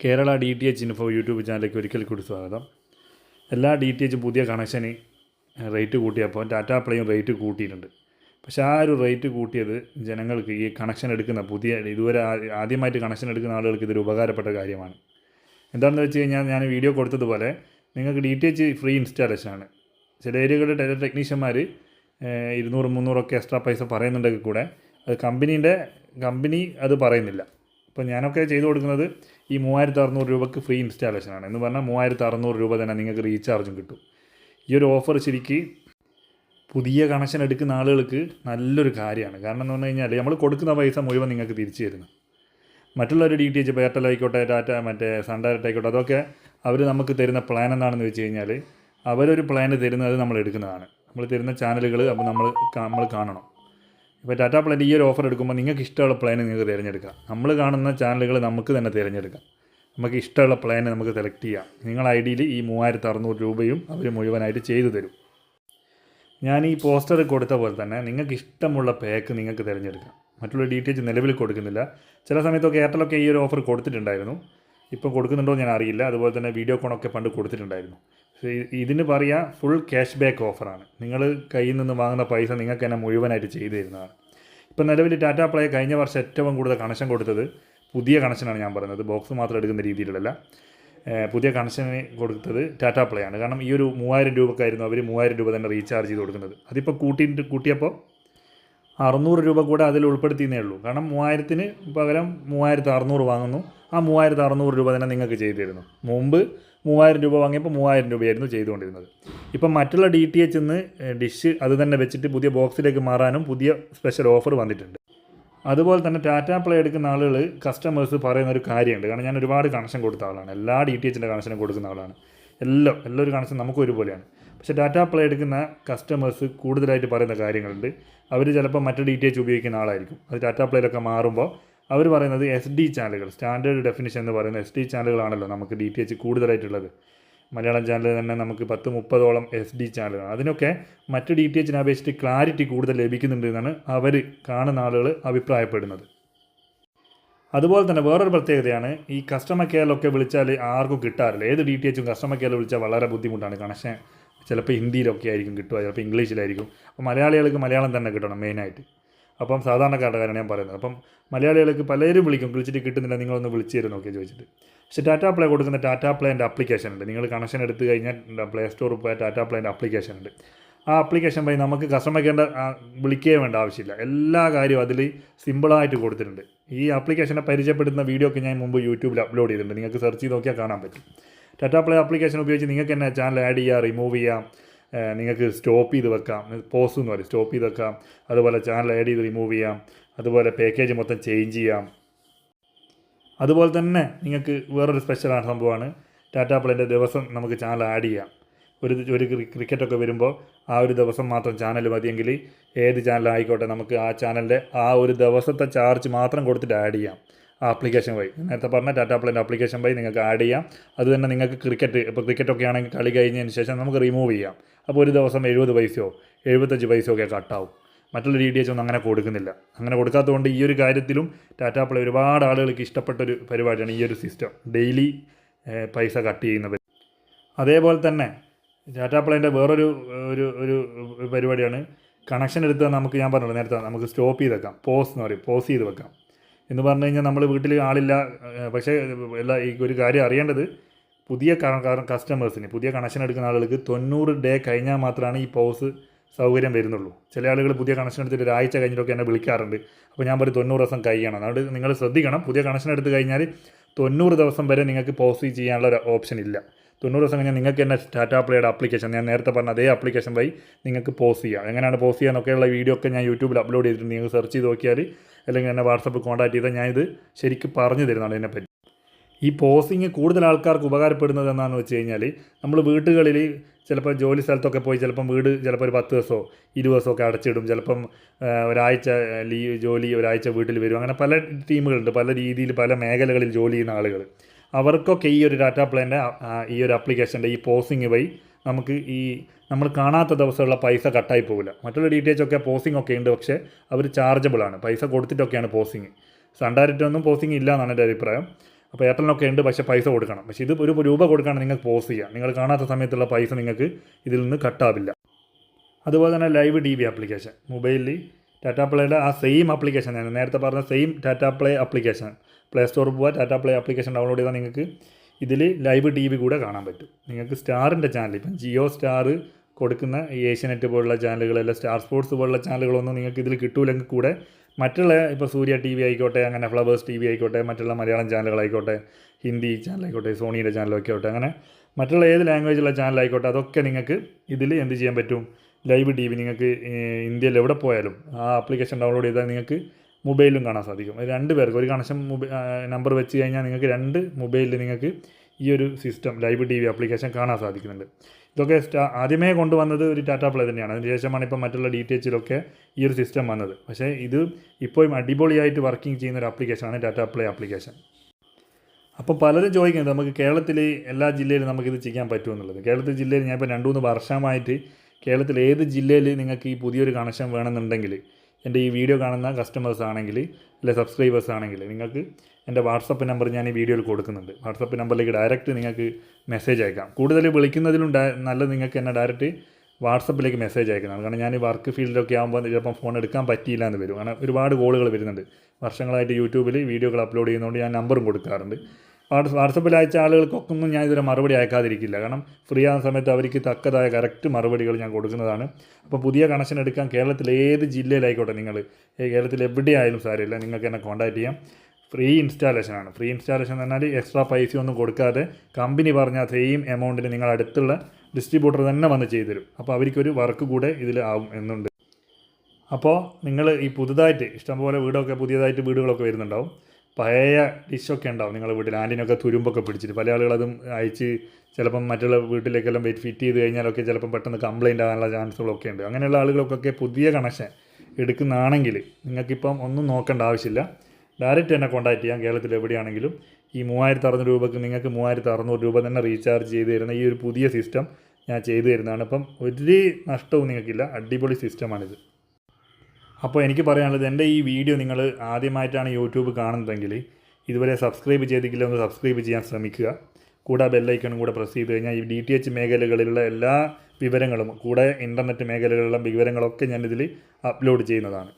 Kerala D T H info YouTube ചാനലിലേക്ക് ഒരിക്കൽ കൂടി സ്വാഗതം. എല്ലാ ഡി ടി എച്ചും പുതിയ കണക്ഷന് റേറ്റ് കൂട്ടിയപ്പോൾ ടാറ്റ പ്ലേയും റേറ്റ് കൂട്ടിയിട്ടുണ്ട്. പക്ഷേ ആ ഒരു റേറ്റ് കൂട്ടിയത് ജനങ്ങൾക്ക് ഈ കണക്ഷൻ എടുക്കുന്ന പുതിയ ഇതുവരെ ആദ്യമായിട്ട് കണക്ഷൻ എടുക്കുന്ന ആളുകൾക്ക് ഇതൊരു ഉപകാരപ്പെട്ട കാര്യമാണ്. എന്താണെന്ന് വെച്ച് കഴിഞ്ഞാൽ ഞാൻ വീഡിയോ കൊടുത്തതുപോലെ നിങ്ങൾക്ക് ഡി ടി എച്ച് ഫ്രീ ഇൻസ്റ്റാളേഷനാണ് ചില ഏരിയകളിൽ ടെലി ടെക്നീഷ്യന്മാർ ഇരുന്നൂറ് മുന്നൂറൊക്കെ എക്സ്ട്രാ പൈസ പറയുന്നുണ്ടെങ്കിൽ കൂടെ അത് കമ്പനീന്റെ കമ്പനി അത് പറയുന്നില്ല. ഇപ്പോൾ ഞാനൊക്കെ ചെയ്തു കൊടുക്കുന്നത് ഈ മൂവായിരത്തി അറുന്നൂറ് രൂപക്ക് ഫ്രീ ഇൻസ്റ്റാളേഷനാണ് എന്ന് പറഞ്ഞാൽ മൂവായിരത്തി അറുന്നൂറ് രൂപ തന്നെ നിങ്ങൾക്ക് റീചാർജും കിട്ടും. ഈ ഒരു ഓഫർ ശരിക്ക് പുതിയ കണക്ഷൻ എടുക്കുന്ന ആളുകൾക്ക് നല്ലൊരു കാര്യമാണ്. കാരണം എന്ന് പറഞ്ഞു കഴിഞ്ഞാൽ നമ്മൾ കൊടുക്കുന്ന പൈസ മുഴുവൻ നിങ്ങൾക്ക് തിരിച്ചു തരുന്നു. മറ്റുള്ള ഒരു ഡി ടി എച്ച് ഇപ്പോൾ എയർടെൽ ആയിക്കോട്ടെ ടാറ്റ മറ്റേ സൺ ഡയറക്റ്റ് ആയിക്കോട്ടെ അതൊക്കെ അവർ നമുക്ക് തരുന്ന പ്ലാൻ എന്താണെന്ന് വെച്ച് കഴിഞ്ഞാൽ അവരൊരു പ്ലാന് തരുന്നത് നമ്മൾ എടുക്കുന്നതാണ്. നമ്മൾ തരുന്ന ചാനലുകൾ അപ്പോൾ നമ്മൾ നമ്മൾ കാണണം. ഇപ്പോൾ ടാറ്റ പ്ലാൻ ഈ ഒരു ഓഫർ എടുക്കുമ്പോൾ നിങ്ങൾക്ക് ഇഷ്ടമുള്ള പ്ലാൻ നിങ്ങൾക്ക് തിരഞ്ഞെടുക്കാം. നമ്മൾ കാണുന്ന ചാനലുകൾ നമുക്ക് തന്നെ തിരഞ്ഞെടുക്കാം. നമുക്ക് ഇഷ്ടമുള്ള പ്ലാൻ നമുക്ക് സെലക്ട് ചെയ്യാം. നിങ്ങൾ ഐ ഡിയിൽ ഈ മൂവായിരത്തി അറുന്നൂറ് രൂപയും അവർ മുഴുവനായിട്ട് ചെയ്തു തരും. ഞാൻ ഈ പോസ്റ്റർ കൊടുത്ത പോലെ തന്നെ നിങ്ങൾക്ക് ഇഷ്ടമുള്ള പാക്ക് നിങ്ങൾക്ക് തിരഞ്ഞെടുക്കാം. മറ്റുള്ള ഡീറ്റെയിൽസ് നിലവിൽ കൊടുക്കുന്നില്ല. ചില സമയത്തൊക്കെ എയർടെലൊക്കെ ഈ ഒരു ഓഫർ കൊടുത്തിട്ടുണ്ടായിരുന്നു. ഇപ്പോൾ കൊടുക്കുന്നുണ്ടോ ഞാൻ അറിയില്ല. അതുപോലെ തന്നെ വീഡിയോ കോണൊക്കെ പണ്ട് കൊടുത്തിട്ടുണ്ടായിരുന്നു. ഇതിന് പറയുക ഫുൾ ക്യാഷ് ബാക്ക് ഓഫറാണ് നിങ്ങൾ കയ്യിൽ നിന്ന് വാങ്ങുന്ന പൈസ നിങ്ങൾക്ക് തന്നെ മുഴുവനായിട്ട് ചെയ്തു തരുന്നതാണ് ഇപ്പം നിലവിൽ ടാറ്റ പ്ലേ കഴിഞ്ഞ വർഷം ഏറ്റവും കൂടുതൽ കണക്ഷൻ കൊടുത്തത് പുതിയ കണക്ഷനാണ് ഞാൻ പറയുന്നത് ബോക്സ് മാത്രം എടുക്കുന്ന രീതിയിലല്ല. ഏഹ് പുതിയ കണക്ഷന് കൊടുത്തത് ടാറ്റ പ്ലേ ആണ്. കാരണം ഈ ഒരു മൂവായിരം രൂപക്കായിരുന്നു അവർ മൂവായിരം രൂപ തന്നെ റീചാർജ് ചെയ്ത് കൊടുക്കുന്നത്. അതിപ്പോൾ കൂട്ടിയിട്ട് കൂട്ടിയപ്പോൾ അറുന്നൂറ് രൂപ കൂടെ അതിൽ ഉൾപ്പെടുത്തിയെന്നേ ഉള്ളൂ. കാരണം മൂവായിരത്തിന് പകരം മൂവായിരത്തി അറുന്നൂറ് വാങ്ങുന്നു. ആ മൂവായിരത്തി അറുന്നൂറ് രൂപ തന്നെ നിങ്ങൾക്ക് ചെയ്തു തരുന്നു മുമ്പ് മൂവായിരം രൂപ വാങ്ങിയപ്പോൾ മൂവായിരം രൂപയായിരുന്നു ചെയ്തുകൊണ്ടിരുന്നത്. ഇപ്പം മറ്റുള്ള ഡി ടി എച്ച് നിന്ന് ഡിഷ് അത് തന്നെ വെച്ചിട്ട് പുതിയ ബോക്സിലേക്ക് മാറാനും പുതിയ സ്പെഷ്യൽ ഓഫർ വന്നിട്ടുണ്ട്. അതുപോലെ തന്നെ ടാറ്റ പ്ലേ എടുക്കുന്ന ആളുകൾ കസ്റ്റമേഴ്സ് പറയുന്ന ഒരു കാര്യമുണ്ട്. കാരണം ഞാൻ ഒരുപാട് കണക്ഷൻ കൊടുത്ത ആളാണ്. എല്ലാ ഡി ടി എച്ചിന്റെ കണക്ഷനും കൊടുക്കുന്ന ആളാണ്. എല്ലാം എല്ലാ ഒരു കണക്ഷൻ നമുക്ക് ഒരുപോലെയാണ്. പക്ഷേ ടാറ്റ പ്ലേ എടുക്കുന്ന കസ്റ്റമേഴ്സ് കൂടുതലായിട്ട് പറയുന്ന കാര്യങ്ങളുണ്ട്. അവർ ചിലപ്പോൾ മറ്റു ഡി ടി എച്ച് ഉപയോഗിക്കുന്ന ആളായിരിക്കും. അത് ടാറ്റ പ്ലേയിലൊക്കെ മാറുമ്പോൾ അവർ പറയുന്നത് എസ് ഡി ചാനലുകൾ സ്റ്റാൻഡേർഡ് ഡെഫിനിഷൻ എന്ന് പറയുന്ന എസ് ഡി ചാനലുകളാണല്ലോ നമുക്ക് ഡി ടി എച്ച് കൂടുതലായിട്ടുള്ളത്. മലയാളം ചാനൽ തന്നെ നമുക്ക് പത്ത് മുപ്പതോളം എസ് ഡി ചാനലുകൾ. അതിനൊക്കെ മറ്റ് ഡി ടി എച്ചിനെ അപേക്ഷിച്ച് ക്ലാരിറ്റി കൂടുതൽ ലഭിക്കുന്നുണ്ട് എന്നാണ് അവർ കാണുന്ന ആളുകൾ അഭിപ്രായപ്പെടുന്നത്. അതുപോലെ തന്നെ വേറൊരു പ്രത്യേകതയാണ് ഈ കസ്റ്റമർ കെയറിലൊക്കെ വിളിച്ചാൽ ആർക്കും കിട്ടാറില്ല. ഏത് ഡി ടി എച്ചും കസ്റ്റമർ കെയറിൽ വിളിച്ചാൽ വളരെ ബുദ്ധിമുട്ടാണ്. കണക്ഷൻ ചിലപ്പോൾ ഹിന്ദിയിലൊക്കെ ആയിരിക്കും കിട്ടുക ചിലപ്പോൾ ഇംഗ്ലീഷിലായിരിക്കും. അപ്പോൾ മലയാളികൾക്ക് മലയാളം തന്നെ കിട്ടണം മെയിനായിട്ട് അപ്പം സാധാരണക്കാരുടെ ഞാൻ പറയുന്നത്. അപ്പം മലയാളികൾക്ക് പലരും വിളിക്കും വിളിച്ചിട്ട് കിട്ടുന്നില്ല നിങ്ങളൊന്ന് വിളിച്ചു തരും നോക്കി ചോദിച്ചിട്ട്. പക്ഷേ ടാറ്റാ പ്ലേ കൊടുക്കുന്ന ടാറ്റാ പ്ലേന്റെ ആപ്ലിക്കേഷൻ ഉണ്ട്. നിങ്ങൾ കണക്ഷൻ എടുത്തു കഴിഞ്ഞാൽ പ്ലേ സ്റ്റോറിൽ പോയ ടാറ്റാ പ്ലേന്റെ ആപ്ലിക്കേഷൻ ഉണ്ട്. ആ ആപ്ലിക്കേഷൻ വഴി നമുക്ക് കസ്റ്റമർ കെയറിന്റെ വിളിക്കുകയും വേണ്ട ആവശ്യമില്ല. എല്ലാ കാര്യവും അതിൽ സിമ്പിളായിട്ട് കൊടുത്തിട്ടുണ്ട്. ഈ ആപ്ലിക്കേഷനെ പരിചയപ്പെടുത്തുന്ന വീഡിയോ ഒക്കെ ഞാൻ മുമ്പ് യൂട്യൂബിൽ അപ്ലോഡ് ചെയ്തിട്ടുണ്ട്. നിങ്ങൾക്ക് സെർച്ച് ചെയ്ത് നോക്കിയാൽ കാണാൻ പറ്റും. ടാറ്റാ പ്ലേ ആപ്ലിക്കേഷൻ ഉപയോഗിച്ച് നിങ്ങൾക്ക് തന്നെ ചാനൽ ആഡ് ചെയ്യാം റിമൂവ് ചെയ്യാം. നിങ്ങൾക്ക് സ്റ്റോപ്പ് ചെയ്ത് വെക്കാം. പോസ് എന്ന് പറയും. സ്റ്റോപ്പ് ചെയ്ത് വെക്കാം. അതുപോലെ ചാനൽ ആഡ് ചെയ്ത് റിമൂവ് ചെയ്യാം. അതുപോലെ പാക്കേജ് മൊത്തം ചേഞ്ച് ചെയ്യാം. അതുപോലെ തന്നെ നിങ്ങൾക്ക് വേറൊരു സ്പെഷ്യലാണ് സംഭവമാണ്. ടാറ്റാ പ്ലേന്റെ ദിവസം നമുക്ക് ചാനൽ ആഡ് ചെയ്യാം. ഒരു ഒരു ക്രി- ക്രിക്കറ്റൊക്കെ വരുമ്പോൾ ആ ഒരു ദിവസം മാത്രം ചാനൽ മതിയെങ്കിൽ ഏത് ചാനലായിക്കോട്ടെ നമുക്ക് ആ ചാനലിന്റെ ആ ഒരു ദിവസത്തെ ചാർജ് മാത്രം കൊടുത്തിട്ട് ആഡ് ചെയ്യാം. ആപ്ലിക്കേഷൻ വഴി. നേരത്തെ പറഞ്ഞ ഡാറ്റാ പ്ലേന്റെ ആപ്ലിക്കേഷൻ വഴി നിങ്ങൾക്ക് ആഡ് ചെയ്യാം. അത് തന്നെ നിങ്ങൾക്ക് ക്രിക്കറ്റ് ഇപ്പോൾ ക്രിക്കറ്റൊക്കെ ആണെങ്കിൽ കളി കഴിഞ്ഞതിന് ശേഷം നമുക്ക് റിമൂവ് ചെയ്യാം. അപ്പോൾ ഒരു ദിവസം എഴുപത് പൈസയോ എഴുപത്തഞ്ച് പൈസയോ ഒക്കെ കട്ടാവും മറ്റുള്ള ഡി ഡി എച്ച് ഒന്നും അങ്ങനെ കൊടുക്കുന്നില്ല. അങ്ങനെ കൊടുക്കാത്തതുകൊണ്ട് ഈ ഒരു കാര്യത്തിലും ടാറ്റാ പ്ലേ ഒരുപാട് ആളുകൾക്ക് ഇഷ്ടപ്പെട്ടൊരു പരിപാടിയാണ് ഈ ഒരു സിസ്റ്റം ഡെയിലി പൈസ കട്ട് ചെയ്യുന്ന അതേപോലെ തന്നെ ടാറ്റാ പ്ലേന്റെ വേറൊരു ഒരു ഒരു പരിപാടിയാണ്. കണക്ഷൻ എടുത്താൽ നമുക്ക് ഞാൻ പറഞ്ഞല്ലോ നേരത്തെ നമുക്ക് സ്റ്റോപ്പ് ചെയ്ത് വെക്കാം. പോസ് എന്ന് പറയും. പോസ് ചെയ്ത് വെക്കാം. എന്ന് പറഞ്ഞു കഴിഞ്ഞാൽ നമ്മൾ വീട്ടിൽ ആളില്ല. പക്ഷേ എല്ലാ ഈ ഒരു കാര്യം അറിയേണ്ടത് പുതിയ കസ്റ്റമേഴ്സിന് പുതിയ കണക്ഷൻ എടുക്കുന്ന ആളുകൾക്ക് തൊണ്ണൂറ് ഡേ കഴിഞ്ഞാൽ മാത്രമാണ് ഈ പോസ് സൗകര്യം വരുന്നുള്ളൂ. ചില ആളുകൾ പുതിയ കണക്ഷൻ എടുത്തിട്ട് ഒരാഴ്ച കഴിഞ്ഞിട്ടൊക്കെ എന്നെ വിളിക്കാറുണ്ട്. അപ്പോൾ ഞാൻ പറയും തൊണ്ണൂറ് ദിവസം കഴിയണം. അതുകൊണ്ട് നിങ്ങൾ ശ്രദ്ധിക്കണം. പുതിയ കണക്ഷൻ എടുത്ത് കഴിഞ്ഞാൽ തൊണ്ണൂറ് ദിവസം വരെ നിങ്ങൾക്ക് പോസ് ചെയ്യാനുള്ള ഒരു ഓപ്ഷൻ ഇല്ല. തൊണ്ണൂറ് ദിവസം കഴിഞ്ഞാൽ നിങ്ങൾക്ക് തന്നെ ടാറ്റാ പ്ലേയുടെ ആപ്ലിക്കേഷൻ ഞാൻ നേരത്തെ പറഞ്ഞ അതേ ആപ്ലിക്കേഷൻ വഴി നിങ്ങൾക്ക് പോസ് ചെയ്യാം. എങ്ങനെയാണ് പോസ് ചെയ്യാന്നൊക്കെയുള്ള വീഡിയോ ഒക്കെ ഞാൻ യൂട്യൂബിൽ അപ്ലോഡ് ചെയ്തിട്ടുണ്ട്. നിങ്ങൾ സെർച്ച് ചെയ്ത് നോക്കിയാൽ അല്ലെങ്കിൽ എന്നെ വാട്സപ്പ് കോൺടാക്ട് ചെയ്താൽ ഞാനിത് ശരിക്കും പറഞ്ഞു തരുന്നതാണ് ഇതിനെപ്പറ്റി ഈ പോസിങ് കൂടുതൽ ആൾക്കാർക്ക് ഉപകാരപ്പെടുന്നത് എന്താണെന്ന് വെച്ച് കഴിഞ്ഞാൽ നമ്മൾ വീട്ടുകളിൽ ചിലപ്പോൾ ജോലി സ്ഥലത്തൊക്കെ പോയി ചിലപ്പം വീട് ചിലപ്പോൾ ഒരു പത്ത് ദിവസമോ ഇരുപത് ദിവസമോ ഒക്കെ അടച്ചിടും. ചിലപ്പം ഒരാഴ്ച ലീവ് ജോലി ഒരാഴ്ച വീട്ടിൽ വരും. അങ്ങനെ പല ടീമുകളുണ്ട്. പല രീതിയിൽ പല മേഖലകളിൽ ജോലി ചെയ്യുന്ന ആളുകൾ അവർക്കൊക്കെ ഈ ഒരു ഡാറ്റ പ്ലാന്റെ ഈ ഒരു ആപ്ലിക്കേഷന്റെ ഈ പോസിങ് വഴി നമുക്ക് ഈ നമ്മൾ കാണാത്ത ദിവസമുള്ള പൈസ കട്ടായി പോകില്ല മറ്റുള്ള ഡീറ്റെയിൽസ് ഒക്കെ പോസിങ് ഒക്കെ ഉണ്ട് പക്ഷേ അവർ ചാർജബിളാണ് പൈസ കൊടുത്തിട്ടൊക്കെയാണ് പോസിങ് സൺ പോസിങ് ഇല്ല എന്നാണ് എന്റെ അഭിപ്രായം. അപ്പോൾ എയർടെലിനൊക്കെ ഉണ്ട് പക്ഷേ പൈസ കൊടുക്കണം. പക്ഷേ ഇത് ഒരു രൂപ കൊടുക്കുകയാണെങ്കിൽ നിങ്ങൾക്ക് പോസ് ചെയ്യാം. നിങ്ങൾ കാണാത്ത സമയത്തുള്ള പൈസ നിങ്ങൾക്ക് ഇതിൽ നിന്ന് കട്ടാവില്ല അതുപോലെ തന്നെ ലൈവ് ടി വി ആപ്ലിക്കേഷൻ മൊബൈലിൽ ടാറ്റാപ്ലേയുടെ ആ സെയിം ആപ്ലിക്കേഷൻ ഞാൻ നേരത്തെ പറഞ്ഞ സെയിം ടാറ്റാപ്ലേ ആപ്ലിക്കേഷൻ പ്ലേ സ്റ്റോറിൽ പോവുക ടാറ്റ പ്ലേ ആപ്ലിക്കേഷൻ ഡൗൺലോഡ് ചെയ്താൽ നിങ്ങൾക്ക് ഇതിൽ ലൈവ് ടി വി കൂടെ കാണാൻ പറ്റും. നിങ്ങൾക്ക് സ്റ്റാറിന്റെ ചാനൽ ഇപ്പം ജിയോ സ്റ്റാർ കൊടുക്കുന്ന ഏഷ്യനെറ്റ് പോലുള്ള ചാനലുകൾ അല്ലെങ്കിൽ സ്റ്റാർ സ്പോർട്സ് പോലുള്ള ചാനലുകളൊന്നും നിങ്ങൾക്ക് ഇതിൽ കിട്ടൂലെങ്കിൽ കൂടെ മറ്റുള്ള ഇപ്പോൾ സൂര്യ ടി വി ആയിക്കോട്ടെ അങ്ങനെ ഫ്ലവേഴ്സ് ടി വി ആയിക്കോട്ടെ മറ്റുള്ള മലയാളം ചാനലുകളായിക്കോട്ടെ ഹിന്ദി ചാനലായിക്കോട്ടെ സോണിയുടെ ചാനലൊക്കെ ആയിക്കോട്ടെ അങ്ങനെ മറ്റുള്ള ഏത് ലാംഗ്വേജുള്ള ചാനലായിക്കോട്ടെ അതൊക്കെ നിങ്ങൾക്ക് ഇതിൽ എന്ത് ചെയ്യാൻ പറ്റും? ലൈവ് ടി വി നിങ്ങൾക്ക് ഇന്ത്യയിൽ എവിടെ പോയാലും ആ ആപ്ലിക്കേഷൻ ഡൗൺലോഡ് ചെയ്താൽ നിങ്ങൾക്ക് മൊബൈലിലും കാണാൻ സാധിക്കും. രണ്ട് പേർക്ക് ഒരു കണക്ഷൻ മൊബൈൽ നമ്പർ വെച്ച് കഴിഞ്ഞാൽ നിങ്ങൾക്ക് രണ്ട് മൊബൈലിൽ നിങ്ങൾക്ക് ഈ ഒരു system live T V application കാണാൻ സാധിക്കുന്നുണ്ട്. ഇതൊക്കെ ആദ്യമേ കൊണ്ടുവന്നത് ഒരു ടാറ്റ പ്ലേ തന്നെയാണ്. അതിന് ശേഷമാണ് ഇപ്പം മറ്റുള്ള ഡി ടി എച്ചിലൊക്കെ ഈ ഒരു സിസ്റ്റം വന്നത്. പക്ഷേ ഇത് ഇപ്പോഴും അടിപൊളിയായിട്ട് വർക്കിംഗ് ചെയ്യുന്ന ഒരു ആപ്ലിക്കേഷനാണ് ടാറ്റ പ്ലേ ആപ്ലിക്കേഷൻ അപ്പോൾ പലരും ചോദിക്കുന്നത് നമുക്ക് കേരളത്തിൽ എല്ലാ ജില്ലയിലും നമുക്കിത് ചെയ്യാൻ പറ്റുമെന്നുള്ളത് കേരളത്തിൽ ജില്ലയിൽ ഞാൻ ഇപ്പോൾ രണ്ട് മൂന്ന് വർഷമായിട്ട് കേരളത്തിൽ ഏത് ജില്ലയിൽ നിങ്ങൾക്ക് ഈ പുതിയൊരു കണക്ഷൻ വേണമെന്നുണ്ടെങ്കിൽ എന്റെ ഈ വീഡിയോ കാണുന്ന കസ്റ്റമേഴ്സ് ആണെങ്കിൽ അല്ലെ സബ്സ്ക്രൈബേഴ്സ് ആണെങ്കിൽ നിങ്ങൾക്ക് എന്റെ വാട്സപ്പ് നമ്പർ ഞാൻ ഈ വീഡിയോയിൽ കൊടുക്കുന്നുണ്ട്. വാട്സപ്പ് നമ്പറിലേക്ക് ഡയറക്റ്റ് നിങ്ങൾക്ക് മെസ്സേജ് അയക്കാം. കൂടുതൽ വിളിക്കുന്നതിലും നല്ല നിങ്ങൾക്ക് എന്നെ ഡയറക്റ്റ് വാട്സപ്പിലേക്ക് മെസ്സേജ് അയക്കുന്നതാണ്. കാരണം ഞാൻ വർക്ക് ഫീൽഡിലൊക്കെ ആകുമ്പോൾ ചിലപ്പം ഫോൺ എടുക്കാൻ പറ്റിയില്ല എന്ന് വരും. കാരണം ഒരുപാട് കോളുകൾ വരുന്നുണ്ട്. വർഷങ്ങളായിട്ട് യൂട്യൂബിൽ വീഡിയോകൾ അപ്ലോഡ് ചെയ്യുന്നതുകൊണ്ട് ഞാൻ നമ്പറും കൊടുക്കാറുണ്ട്. വാട്സ് വാട്സപ്പിൽ അയച്ച ആളുകൾക്കൊക്കെ ഒന്നും ഞാൻ ഇതുവരെ മറുപടി അയക്കാതിരിക്കില്ല. കാരണം ഫ്രീ ആകുന്ന സമയത്ത് അവർക്ക് തക്കതായ കറക്റ്റ് മറുപടികൾ ഞാൻ കൊടുക്കുന്നതാണ്. അപ്പോൾ പുതിയ കണക്ഷൻ എടുക്കാൻ കേരളത്തിലെ ഏത് ജില്ലയിലായിക്കോട്ടെ നിങ്ങൾ കേരളത്തിൽ എവിടെയായാലും സാരമില്ല. നിങ്ങൾക്ക് എന്നെ കോൺടാക്ട് ചെയ്യാം. ഫ്രീ ഇൻസ്റ്റാളേഷനാണ് ഫ്രീ ഇൻസ്റ്റാളേഷൻ എന്ന് പറഞ്ഞാൽ എക്സ്ട്രാ പൈസ ഒന്നും കൊടുക്കാതെ കമ്പനി പറഞ്ഞ സെയിം എമൗണ്ടിന് നിങ്ങൾ അടുത്തുള്ള ഡിസ്ട്രിബ്യൂട്ടർ തന്നെ വന്ന് ചെയ്തു തരും. അപ്പോൾ അവർക്കൊരു വർക്ക് കൂടെ ഇതിൽ ആവും എന്നുണ്ട്. അപ്പോൾ നിങ്ങൾ ഈ പുതുതായിട്ട് ഇഷ്ടംപോലെ വീടൊക്കെ പുതിയതായിട്ട് വീടുകളൊക്കെ വരുന്നുണ്ടാവും. പഴയ ഡിഷൊക്കെ ഉണ്ടാവും നിങ്ങളുടെ വീട്ടിൽ. ആന്റിനൊക്കെ തുരുമ്പൊക്കെ പിടിച്ചിട്ട്. പല ആളുകളതും അയച്ച് ചിലപ്പം മറ്റുള്ള വീട്ടിലേക്കെല്ലാം ഫിറ്റ് ചെയ്ത് കഴിഞ്ഞാലൊക്കെ ചിലപ്പം പെട്ടെന്ന് കംപ്ലയിന്റ് ആകാനുള്ള ചാൻസുകളൊക്കെ ഉണ്ട്. അങ്ങനെയുള്ള ആളുകൾക്കൊക്കെ പുതിയ കണക്ഷൻ എടുക്കുന്നതാണെങ്കിൽ നിങ്ങൾക്കിപ്പം ഒന്നും നോക്കേണ്ട ആവശ്യമില്ല. ഡയറക്റ്റ് എന്നെ കോൺടാക്ട് ചെയ്യാം. കേരളത്തിൽ എവിടെയാണെങ്കിലും ഈ മൂവായിരത്തി അറുന്നൂറ് രൂപക്ക് നിങ്ങൾക്ക് മൂവായിരത്തി അറുന്നൂറ് രൂപ തന്നെ റീചാർജ് ചെയ്ത് തരുന്ന ഈ ഒരു പുതിയ സിസ്റ്റം ഞാൻ ചെയ്തു തരുന്നതാണ്. അപ്പം ഒരു നഷ്ടവും നിങ്ങൾക്കില്ല. അടിപൊളി സിസ്റ്റമാണിത് അപ്പോൾ എനിക്ക് പറയാനുള്ളത് എന്റെ ഈ വീഡിയോ നിങ്ങൾ ആദ്യമായിട്ടാണ് യൂട്യൂബ് കാണുന്നതെങ്കിൽ ഇതുവരെ സബ്സ്ക്രൈബ് ചെയ്തിട്ടില്ല ഒന്ന് സബ്സ്ക്രൈബ് ചെയ്യാൻ ശ്രമിക്കുക. കൂടെ ബെല്ലൈക്കണും കൂടെ പ്രസ് ചെയ്ത് കഴിഞ്ഞാൽ ഈ ഡി ടി എച്ച് മേഖലകളിലുള്ള എല്ലാ വിവരങ്ങളും കൂടെ ഇന്റർനെറ്റ് മേഖലകളിലുള്ള വിവരങ്ങളൊക്കെ ഞാനിതിൽ അപ്ലോഡ് ചെയ്യുന്നതാണ്.